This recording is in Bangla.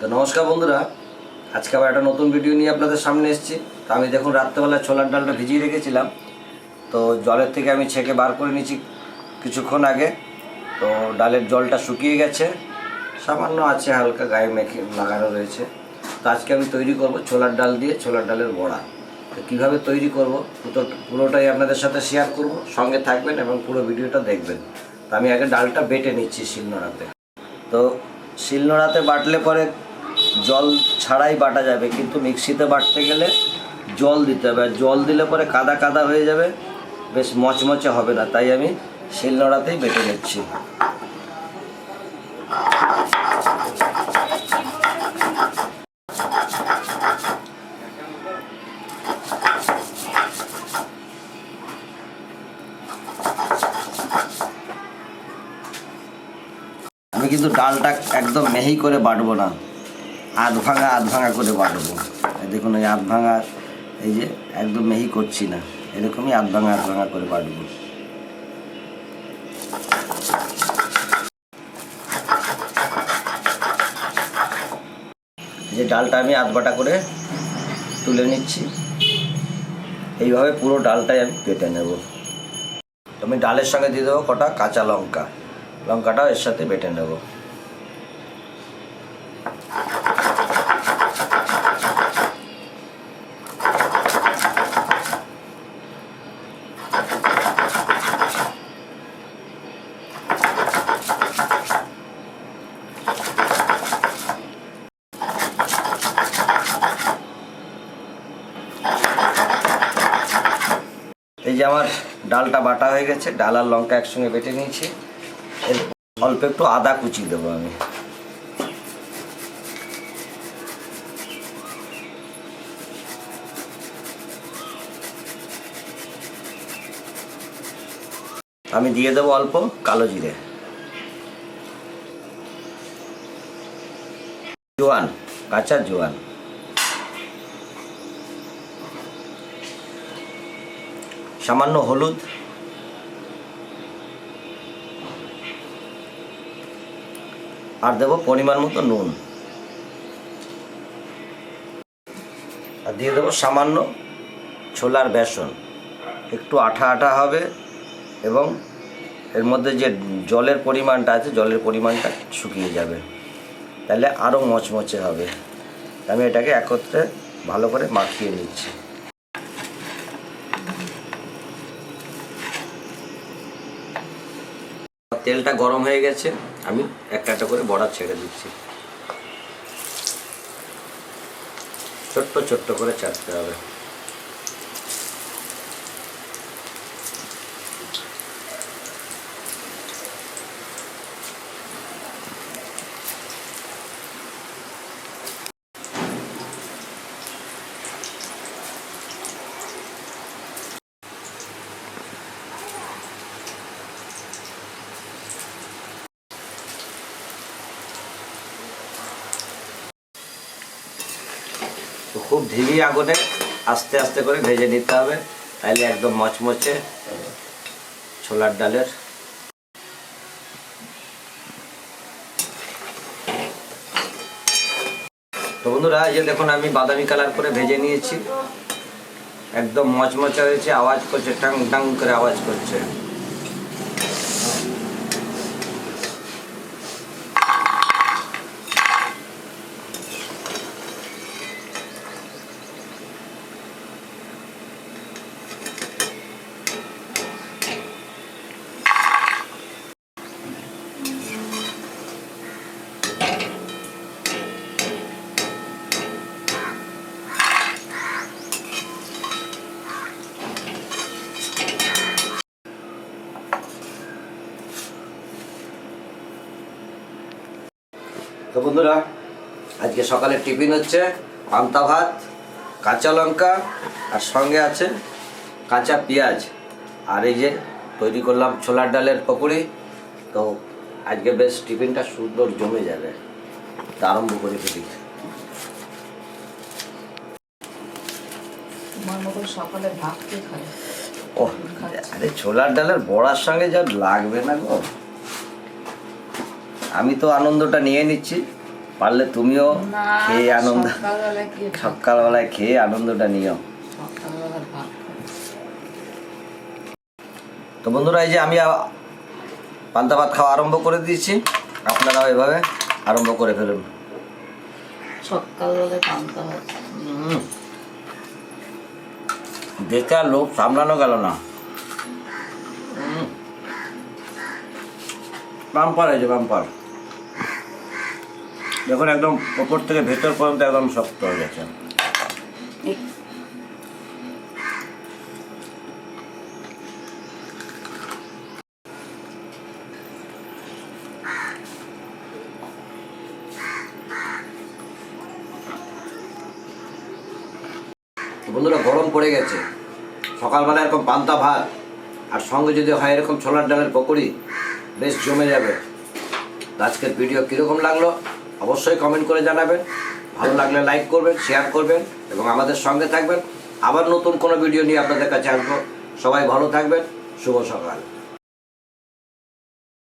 তো নমস্কার বন্ধুরা, আজকে আবার একটা নতুন ভিডিও নিয়ে আপনাদের সামনে এসেছি। তো আমি দেখুন রাত্রেবেলা ছোলার ডালটা ভিজিয়ে রেখেছিলাম। তো জলের থেকে আমি ছেঁকে বার করে নিয়েছি কিছুক্ষণ আগে। তো ডালের জলটা শুকিয়ে গেছে, সামান্য আছে, হালকা গায়ে মেখে লাগানো রয়েছে। তো আজকে আমি তৈরি করব ছোলার ডাল দিয়ে ছোলার ডালের বড়া। তো কীভাবে তৈরি করব পুরো পুরোটাই আপনাদের সাথে শেয়ার করব, সঙ্গে থাকবেন এবং পুরো ভিডিওটা দেখবেন। তো আমি আগে ডালটা বেটে নিচ্ছি শিলনোড়াতে। তো শিলনোড়াতে বাটলে পরে জল ছাড়াই বাটা যাবে, কিন্তু মিক্সিতে বাটতে গেলে জল দিতে হবে। আর জল দিলে পরে কাদা কাদা হয়ে যাবে, বেশ মচমচে হবে না, তাই আমি শিলনোড়াতেই বেটে নিচ্ছি। আমি কিন্তু ডালটা একদম মেহি করে বাটবো না। আধ ভাঙা আধ ভাঙা করে বাটবো দেখুন, এই আধ ভাঙা, এই যে একদম মেহি করছি না। এরকমই আধ ভাঙা আধ ভাঙা করে বাটবো যে ডালটা আমি আধ বাটা করে তুলে নিচ্ছি। এইভাবে পুরো ডালটাই আমি কেটে নেব। আমি ডালের সঙ্গে দিয়ে দেবো কটা কাঁচা লঙ্কা। লঙ্কাটাও এর সাথে বেটে নেব। যে আমার ডালটা বাটা হয়ে গেছে, ডাল আর লঙ্কা একসঙ্গে বেটে নিয়েছি। অল্প একটু আদা কুচি দেবো আমি। আমি দিয়ে দেবো অল্প কালো জিরে। জোয়ান, কাঁচা জোয়ান। সামান্য হলুদ। আর দেবো পরিমাণ মতো নুন। আর দিয়ে দেবো সামান্য ছোলার বেসন। একটু আঠা আঠা হবে এবং এর মধ্যে যে জলের পরিমাণটা আছে, জলের পরিমাণটা শুকিয়ে যাবে। তাহলে আরও মচমচে হবে। আমি এটাকে একত্রে ভালো করে মাখিয়ে নিচ্ছি। তেলটা গরম হয়ে গেছে, আমি একটা একটা করে বড়া ছেড়ে দিচ্ছি। ছোট্ট ছোট্ট করে চাটতে হবে। খুব ধিমি আগুনে আস্তে আস্তে করে ভেজে নিতে হবে, তাইলে একদম মচমচে ছোলার ডালের তো বন্ধুরা, এই যে দেখুন আমি বাদামি কালার করে ভেজে নিয়েছি। একদম মচমচে হয়েছে, আওয়াজ করছে, টাং টাং করে আওয়াজ করছে। তো বন্ধুরা আজকে সকালে টিফিন হচ্ছে পান্তা ভাত কাঁচা লঙ্কা আর সঙ্গে আছে কাঁচা পেঁয়াজ। আর এই যে তৈরি করলাম ছোলার ডালের পকোড়ি তো আজকে বেশ টিফিনটা সুন্দর জমে যাবে। তা আরম্ভ করে ফেলি ও আরে ছোলার ডালের বড়ার সঙ্গে যা লাগবে না গো। আমি তো আনন্দটা নিয়ে নিচ্ছি। পারলে তুমিও খেয়ে আনন্দ সকালবেলায় খেয়ে আনন্দটা নিও। তো বন্ধুরা এই যে আমি পান্তা ভাত খাওয়া আরম্ভ করে দিয়েছি। আপনারাও এভাবে আরম্ভ করে ফেলুন। সকালবেলায় পান্তা ভাত। দেখে আর লোভ সামলানো গেল না। বাম্পার যে বাম্পার। দেখুন, একদম ওপর থেকে ভেতর পর্যন্ত একদম শক্ত হয়ে গেছে। বন্ধুরা, গরম পড়ে গেছে। সকালবেলা এরকম পান্তা ভাত, আর সঙ্গে যদি হয় এরকম ছোলার ডালের পকোড়ি, বেশ জমে যাবে। আজকের ভিডিও কীরকম লাগল? অবশ্যই কমেন্ট করে জানাবেন। ভালো লাগলে লাইক করবেন শেয়ার করবেন এবং আমাদের সঙ্গে থাকবেন। আবার নতুন কোনো ভিডিও নিয়ে আপনাদের কাছে আসব। সবাই ভালো থাকবেন। শুভ সকাল।